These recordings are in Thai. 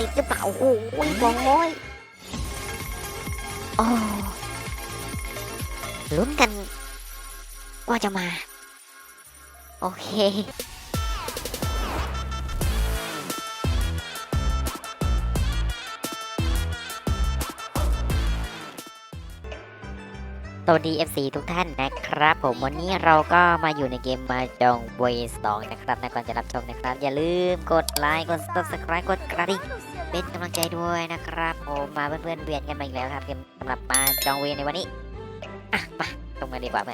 ติดหรือเปล่า โอ้โหบอยโอ้ลุ้นกัน ว่าจะมา โอเคสวัสดี FC ทุกท่านนะครับ ผมวันนี้เราก็มาอยู่ในเกมมาจองเวสองนะครับนะก่อนจะรับชมนะครับ อย่าลืมกดไลค์กด subscribe กดกระดิ่ง เป็นกำลังใจด้วยนะครับผมมาเพื่อนๆเวียนกันมาอีกแล้วครับเกมสำหรับมาจองเวียนในวันนี้อะมาตรงกันดีกว่าเพื่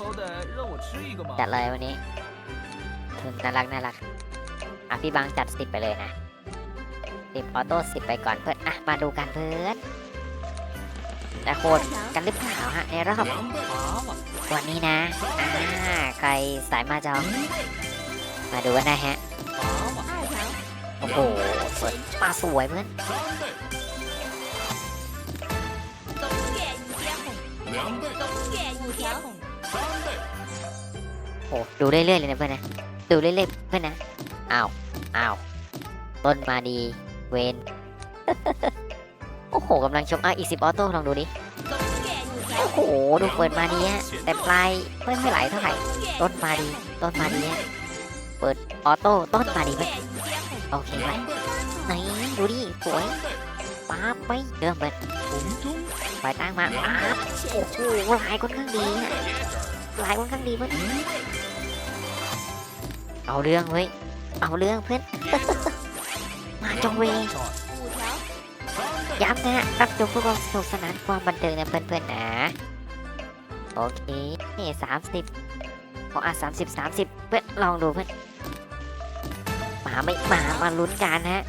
จัดเลยวันนี้ทุนน่ารักน่ารักอะพี่บางจัดสิบไปเลยนะสิบออโต้สิบไปก่อนเพื่อนอะมาดูกันเพื่อนแต่โคตรกันหรือเปล่าฮะในรอบวันนี้นะอ่าใครสายมาจอง มาดูกันนะฮะ โอ้โหสวยปลาสวยเพื่อนโอ้ดูเรื่อยๆเลยนะเพื่อนนะดูเรื่อยๆเพื่อนนะอ้าวอ้าวต้นมาดีเวนโอ้โหกำลังชมอะอีซิปออโต้ลองดูดิโอ้โหดูเปิดมาดีฮะแต่ปลายเพิ่มไม่ไหลเท่าไหร่ต้นมาดีต้นมาดีฮะเปิดออโต้ต้นมาดีเพื่อน โอเคไหมไหนดูดิสวยป้าไปเดิมเปิดปล่อยตั้งมาป้าโอ้โหหลายค่อนข้างดีนะลายค่อนข้างดีเพื่อนเอาเรื่องเว้ยเอาเรื่องเพื่อนมาจงเวย้ำนะรับชมพวกเราสนุกสนานความบันเทิงนะเพื่อนๆนะโอเคสามสิบขออะสามสิบสามสิบเพื่อนลองดูเพื่อน มาไม่มามาลุ้นกันฮะ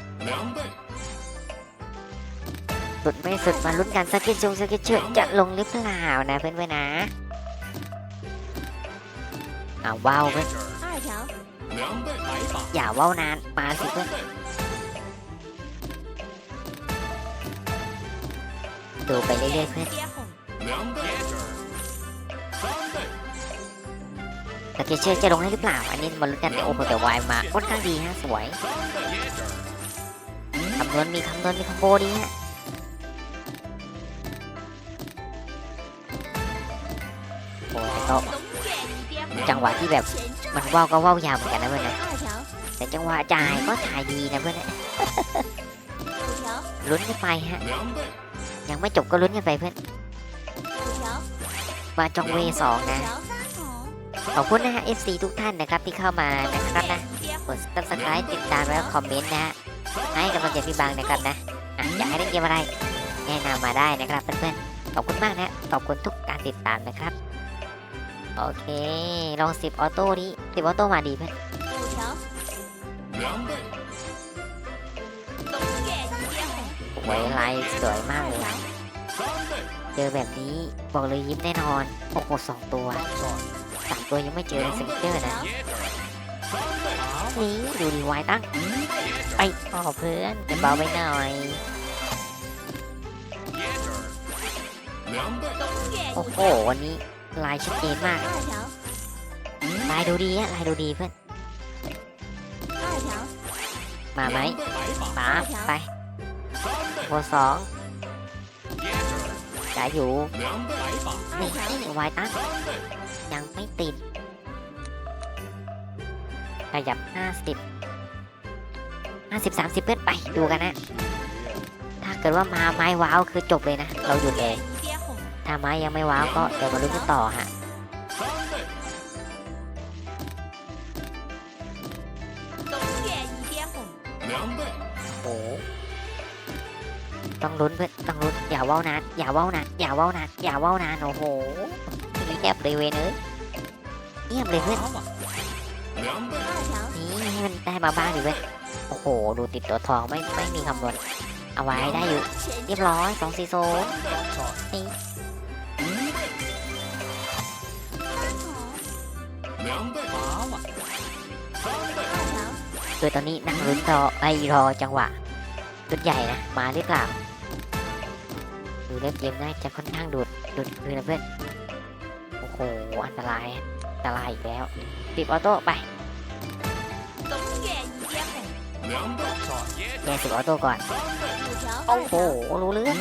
สุดไม่สุดมาลุ้นกันสกิจงสกิจเชื่จะลงหรือเปล่านะเพื่อนๆนะเอาว้าวเพื่อนอย่าว้าวนานมาสิเพื่อนดูไปเรื่อยๆเพื่อน แต่เทเชอจะลงให้หรือเปล่า อันนี้มาลุ้นกันแต่โอเโหแต่วายมาค่อนข้างดีฮะสวยคำนวณมีคำนวณมีคอมโบดีฮะโอ้แต่ก็จังหวะที่แบบมันว่าวก็ว่าวยาวเหมือนกันนะเพื่อนนะแต่จังหวะจ่ายก็ถ่ายดีนะเพื่อนนะลุ้นกันไปฮะ ยังไม่จบก็ลุ้นกันไปเพื่อนมาจองเวสองนะ ขอบคุณนะฮะ FC ทุกท่านนะครับที่เข้ามานะครับนะกด subscribe ติดตามแล้วคอมเมนต์นะฮะให้กำลังใจพี่บางนะครับนะอยากให้เล่นเกมอะไรแนะนำมาได้นะครับเพื่อนๆขอบคุณมากนะขอบคุณทุกการติดตามนะครับโอเคลองสิบออโต้นี้สิบออโต้มาดีเพื่อนสวยลายสวยมากเลยเจอแบบนี้บอกเลยยิ้มแน่นอนโอ้โหสองตัว ตัวยังไม่เจอสปิเกอร์นะนี่ดูดีวายตั้งไปอ้อเพื่อนเบาไปหน่อย โอ้โห วันนี้ลายชัดเจนมาก ลายดูดีอะลายดูดีเพื่อน มาไหมมาไปโบสองจ๋าอยู่นี่วายตั้ง ยังไม่ติด ขยับ 50 50 30 เพื่อนไปดูกันนะ ถ้าเกิดว่ามาไม้ว้าวคือจบเลยนะ เราหยุดเลย ถ้าไม้ยังไม่ว้าวก็เดี๋ยวมาลุ้นต่อฮะโอ้ต้องลุ้นเพื่อนต้องลุ้นอย่าว้าวนะอย่าว้าวนะอย่าว้าวนะอย่าว้าวนะโอ้โห แคบเลยเวนเอ้ยเงียบเลยเพื่อนนี่ให้มันได้มาบ้างดิเว้ยโอ้โห ดูติดตัวทองไม่ไม่มีคำนวณเอาไว้ได้อยู่ เรียบร้อยสองซีโซนี่คือตอนนี้นั่งรุ้นรอไอรอจังหวะตุดใหญ่นะ มาหรือเปล่าดูเล่นเกมได้จะค่อนข้างดุดดูดเลยนเพื่อน หอันตรายอันตรายอีกแล้วติดออโต้ไปแกติดออโต้ก่อนโอ้โหรู้เรื่อง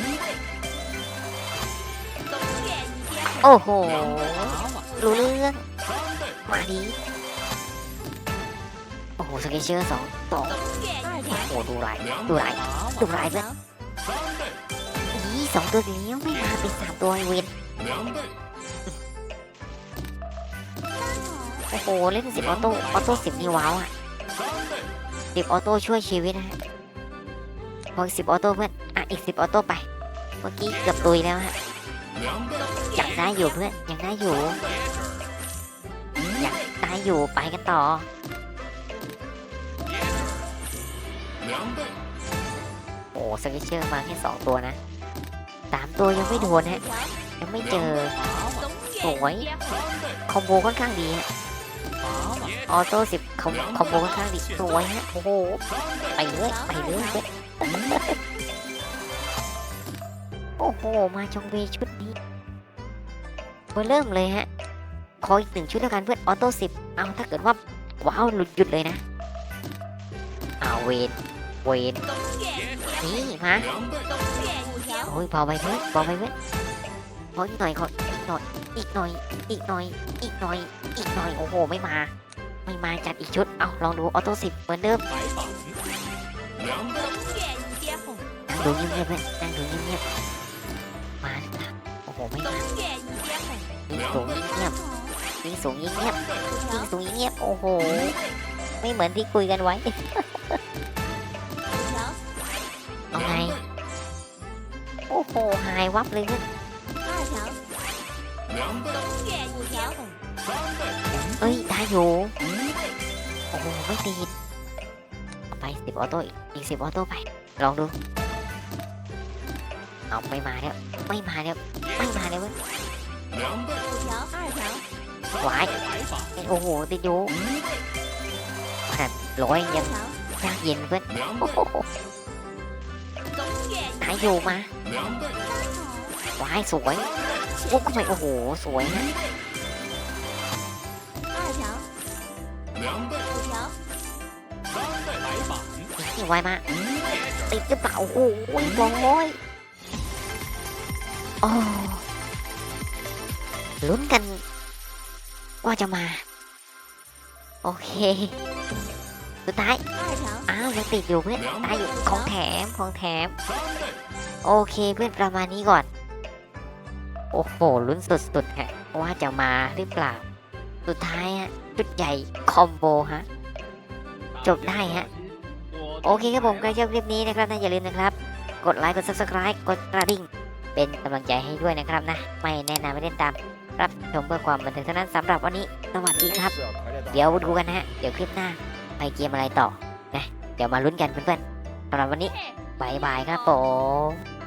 โอ้โหรู้เรื่องมาดีโอ้โหสเกเชอร์สองสอโอ้โหดูไรดูไรดูไรเลยอีสองตัวนี้ไม่มาเป็นสามตัวเวน โอ้โห เล่นสิบออโต้ ออโต้สิบนี่ว้าวอะสิบออโต้ช่วยชีวิตนะฮะพอสิบออโต้เพื่อน อะ อีกสิบออโต้ไป เมื่อกี้เกือบตุยแล้วฮะอยากได้อยู่เพื่อนอยากได้อยู่ อยากได้อยู่ไปกันต่อโอ้สกิเชอร์มาแค่สองตัวนะสามตัวยังไม่โดนฮะยังไม่เจอสวยคอมโบค่อนข้างดีฮะ ออโต้สิบคอมคอมโบข้างดิสวยฮะโอ้โหไปเรื่อยไปเรื่อยโอ้โหมาชงเวชุดนี้มาเริ่มเลยฮะขออีกหนึ่งชุดแล้วกันเพื่อนออโต้สิบเอาถ้าเกิดว่าว้าวหลุดหยุดเลยนะเอาเวนเวนนี่มาโอ้ยเบาไปเพื่อนเบาไปเพื่อน ออีกหน่อยขออีกหน่อย อีกหน่อย อีกหน่อย อีกหน่อย อีกหน่อย โอ้โห ไม่มา ไม่มาจัดอีกชุด เอาลองดูออโต้สิบเหมือนเดิมดูเงียบๆเลยนั่งดูเงียบๆ มาโอ้โห ไม่มายิงสูงยิงเงียบยิงสูงยิงเงียบยิงสูงยิงเงียบ โอ้โห ไม่เหมือนที่คุยกันไว้ เอาไง โอ้โห หายวับเลยเนี่ย 条，两倍东野一接红，三倍 เอ้ยได้อยู่โอ้โหไม่ติดเอาไปสิบออโต้อีกอีกสิบออโต้ไปลองดูเอาไม่มาแล้วไม่มาแล้วไม่มาแล้วเว้ย 两倍五条，二条， หวาย 白板 โอ้โหติดอยู่ขนาดร้อยยัง 条， ยากเย็นเพื่อน 两 โอ้ 倍 โห 东野一 หายอยู่มา 两倍 ว้ายสวยโอ้ยโอ้โห สวยนะไวมากติดหรือเปล่าโอ้โหสองร้อยโอ้ลุ้นกัน ว่าจะมา โอเคสุดท้ายอ้าวยังติดอยู่เพื่อนตายอยู่ของแถมของแถม โอเคเพื่อนประมาณนี้ก่อน โอ้โหลุ้นสุดๆฮะว่าจะมาหรือเปล่า สุดท้ายฮะชุดใหญ่คอมโบฮะจบได้ฮะโอเคครับผมใครชอบคลิปนี้นะครับนะอย่าลืมนะครับ กดไลค์กด subscribe กดกระดิ่ง เป็นกำลังใจให้ด้วยนะครับนะ ไม่แนะนำไม่เล่นตาม รับชมเพื่อความบันเทิงเท่านั้นสำหรับวันนี้สวัสดีครับ เดี๋ยวดูกันนะฮะเดี๋ยวคลิปหน้าไปเกมอะไรต่อนะเดี๋ยวมาลุ้นกันเพื่อนๆสำหรับวันนี้บายบายครับผม